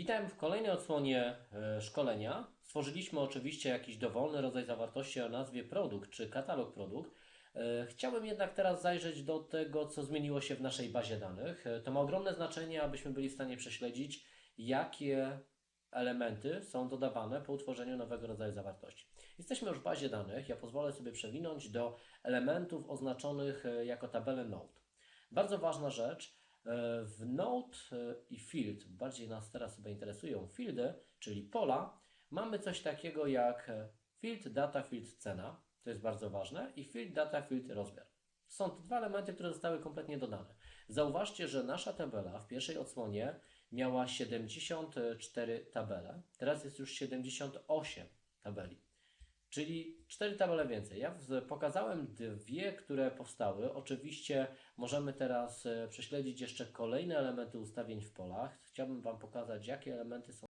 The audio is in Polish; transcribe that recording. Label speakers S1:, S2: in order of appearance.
S1: Witam w kolejnej odsłonie e, szkolenia. Stworzyliśmy oczywiście jakiś dowolny rodzaj zawartości o nazwie produkt czy katalog produkt. E, Chciałbym jednak teraz zajrzeć do tego, co zmieniło się w naszej bazie danych. E, To ma ogromne znaczenie, abyśmy byli w stanie prześledzić, jakie elementy są dodawane po utworzeniu nowego rodzaju zawartości. Jesteśmy już w bazie danych. Ja pozwolę sobie przewinąć do elementów oznaczonych jako tabelę Node. Bardzo ważna rzecz. E, W Node e, i Field, bardziej nas teraz chyba interesują fieldy, czyli pola, mamy coś takiego jak e, Field Data, Field Cena. To jest bardzo ważne. I Field Data, Field Rozmiar. Są to dwa elementy, które zostały kompletnie dodane. Zauważcie, że nasza tabela w pierwszej odsłonie miała 74 tabele. Teraz jest już 78 tabeli. Czyli 4 tabele więcej. Ja pokazałem dwie, które powstały. Oczywiście możemy teraz e, prześledzić jeszcze kolejne elementy ustawień w polach. Chciałbym Wam pokazać, jakie elementy są